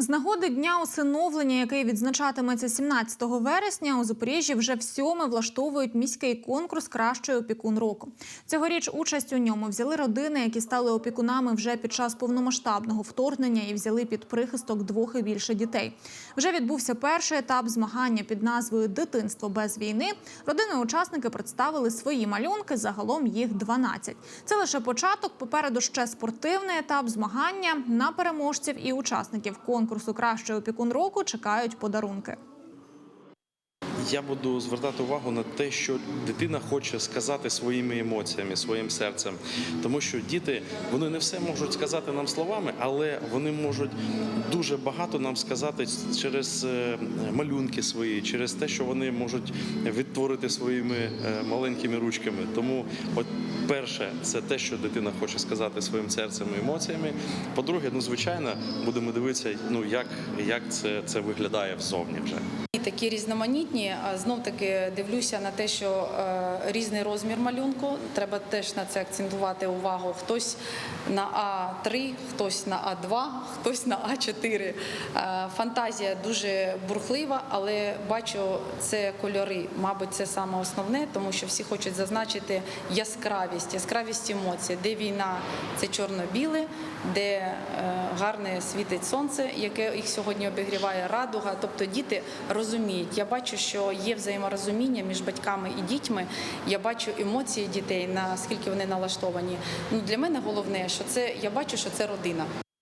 З нагоди дня усиновлення, який відзначатиметься 17 вересня, у Запоріжжі вже всьоме влаштовують міський конкурс Кращий опікун року. Цьогоріч участь у ньому взяли родини, які стали опікунами вже під час повномасштабного вторгнення і взяли під прихисток двох і більше дітей. Вже відбувся перший етап змагання під назвою Дитинство без війни. Родини-учасники представили свої малюнки. Загалом їх 12. Це лише початок. Попереду ще спортивний етап змагання на переможців і учасників конкурсу Кращий опікун року чекають подарунки. Я буду звертати увагу на те, що дитина хоче сказати своїми емоціями, своїм серцем, тому що діти вони не все можуть сказати нам словами, але вони можуть дуже багато нам сказати через е, малюнки свої, через те, що вони можуть відтворити своїми е, маленькими ручками. Тому, от перше, це те, що дитина хоче сказати своїм серцем і емоціями. По-друге, ну звичайно, будемо дивитися, ну як, як це, це виглядає взовні вже. Такі різноманітні. Знов таки дивлюся на те, що е, різний розмір малюнку. Треба теж на це акцентувати увагу. Хтось на А3, хтось на А2, хтось на А4. Е, фантазія дуже бурхлива, але бачу це кольори. Мабуть, це саме основне, тому що всі хочуть зазначити яскравість, яскравість емоцій, де війна це чорно-біле, де е, гарне світить сонце, яке їх сьогодні обігріває радуга. Тобто діти розуміють. Я бачу, що є взаєморозуміння між батьками і дітьми. Я бачу емоції дітей, наскільки вони налаштовані. Ну для мене головне, що це я бачу, що це родина.